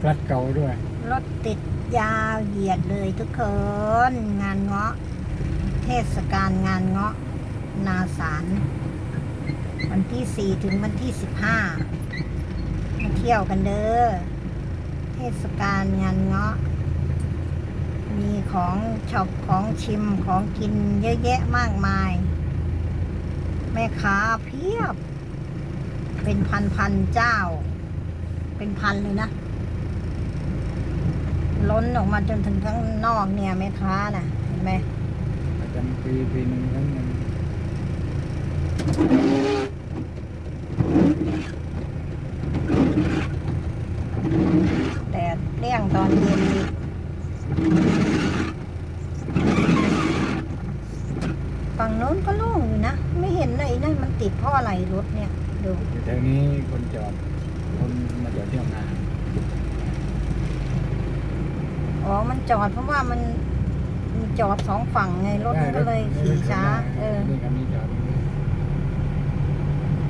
พลัดเก่าด้วย รถติดยาวเหยียดเลยทุกคน งานเงาะ เทศกาลงานเงาะ นาสาร วันที่สี่ถึงวันที่สิบห้ามาเที่ยวกันเด้อ เทศกาลงานเงาะ มีของช็อปของชิมของกินเยอะแยะมากมาย แม่ค้าเพียบ เป็นพันพันเจ้า เป็นพันเลยนะ ล้นออกมาจนถึงข้างนอกเนี่ยแม่ค้าน่ะเห็นไหมประจำปีปีหนึ่งครั้งหนึ่งแดดเรี่ยงตอนเย็นอีกฝั่งโน้นก็โล่งอยู่นะ ไม่เห็นเลยนั่นมันติดเพ่ออะไรรถเนี่ย ดู อยู่แถวนี้คนจอดคนมาจอดเที่ยวงาน อ๋อมันจอดเพราะว่ามันมีจอดสองฝั่งไงรถมันก็เลยขี่ช้า เออนี่คันนี้จอดอยู่นี่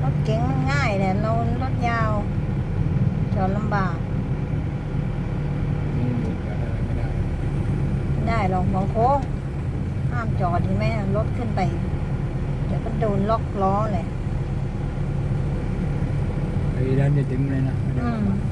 รถเก๋งมันง่ายแต่เรารถยาว จอดลำบากนี่จอดอะไรไม่ได้ไม่ได้หรอกบางโค้งห้ามจอดเห็นไหมรถขึ้นไป เดี๋ยวก็โดนล็อกล้อเลยไอ้ด้านจะถึงเลยนะไม่ได้อืประมมาณอืม